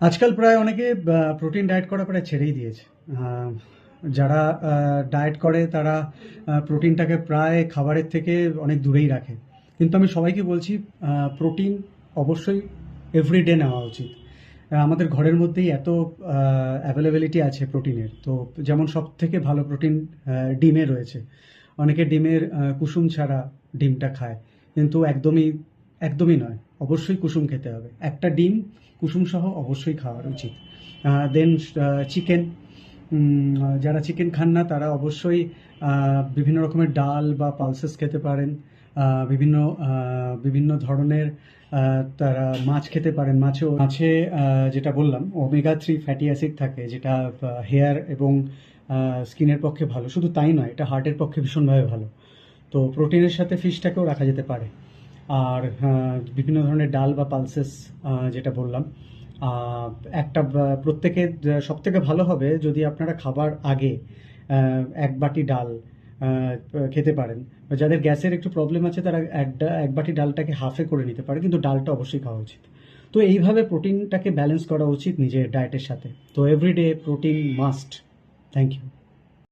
আজকাল প্রায় অনেকে প্রোটিন ডায়েট করা প্রায় ছেড়েই দিয়েছে। যারা ডায়েট করে তারা প্রোটিনটাকে প্রায় খাবারের থেকে অনেক দূরেই রাখে। কিন্তু আমি সবাইকে বলছি প্রোটিন অবশ্যই এভরিডে নেওয়া উচিত। আমাদের ঘরের মধ্যেই এত অ্যাভেলেবিলিটি আছে প্রোটিনের তো যেমন সব থেকে ভালো প্রোটিন ডিমে রয়েছে। অনেকে ডিমের কুসুম ছাড়া ডিমটা খায়। কিন্তু একদমই একদমই নয়। অবশ্যই কুসুম খেতে হবে। একটা ডিম, কুসুম সহ অবশ্যই খাওয়ার উচিত। দেন চিকেন যারা চিকেন খান না, তারা অবশ্যই বিভিন্ন রকমের ডাল বা পালসেস খেতে পারেন। বিভিন্ন বিভিন্ন ধরনের তারা মাছ খেতে পারেন। মাছেও মাছে যেটা বললাম ওমেগা থ্রি ফ্যাটি অ্যাসিড থাকে, যেটা হেয়ার এবং স্কিনের পক্ষে ভালো। শুধু তাই নয়, এটা হার্টের পক্ষে ভীষণভাবে ভালো। তো প্রোটিনের সাথে ফিশটাকেও রাখা যেতে পারে। আর বিভিন্ন ধরনের ডাল বা পালসেস যেটা বললাম। একটা প্রত্যেকে সব থেকে ভালো হবে যদি আপনারা খাবার আগে এক বাটি ডাল খেতে পারেন। যাদের গ্যাসের একটু প্রবলেম আছে, তারা এক এক বাটি ডালটাকে হাফে করে নিতে পারে, কিন্তু ডালটা অবশ্যই খাওয়া উচিত। তো এইভাবে প্রোটিনটাকে ব্যালেন্স করা উচিত নিজের ডায়েটের সাথে। তো everyday protein must. Thank you.